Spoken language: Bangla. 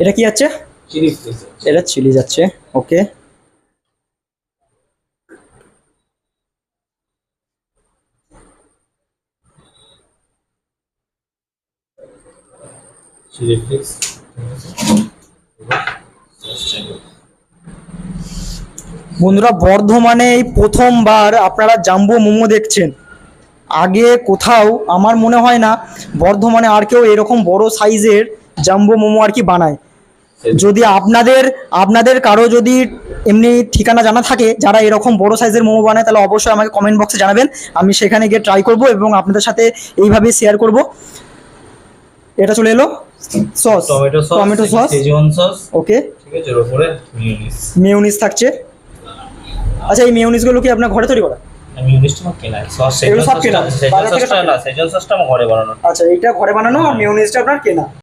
এটা কি আছে এটা চিলি যাচ্ছে ওকে। চিলি ফ্লেক্স বন্ধুরা বর্ধমানে এই প্রথমবার আপনারা জাম্বো মোমো দেখছেন। আগে কোথাও আমার মনে হয় না বর্ধমানে আর কেউ এরকম বড় সাইজের জাম্বো মোমো আর কি বানায়। যদি আপনাদের আপনাদের কারও যদি এমনি ঠিকানা জানা থাকে যারা এরকম বড় সাইজের মোমো বানায় তাহলে অবশ্যই আমাকে কমেন্ট বক্সে জানাবেন। আমি সেখানে গিয়ে ট্রাই করব এবং আপনাদের সাথে এইভাবে শেয়ার করব। এটা চলে এলো। Sauce tomato sauce tomato sauce Schezwan sauce okay ঠিক আছে এর উপরে মিউনিস মিউনিস থাকছে। আচ্ছা এই মিউনিসগুলো কি আপনার ঘরে তৈরি করা? মিউনিসটা আমার কেনা সস সেজওয়ান সসটা সব না সেজওয়ান সসটা আমার ঘরে বানানো। আচ্ছা এটা ঘরে বানানো আর মিউনিসটা আপনার কেনা?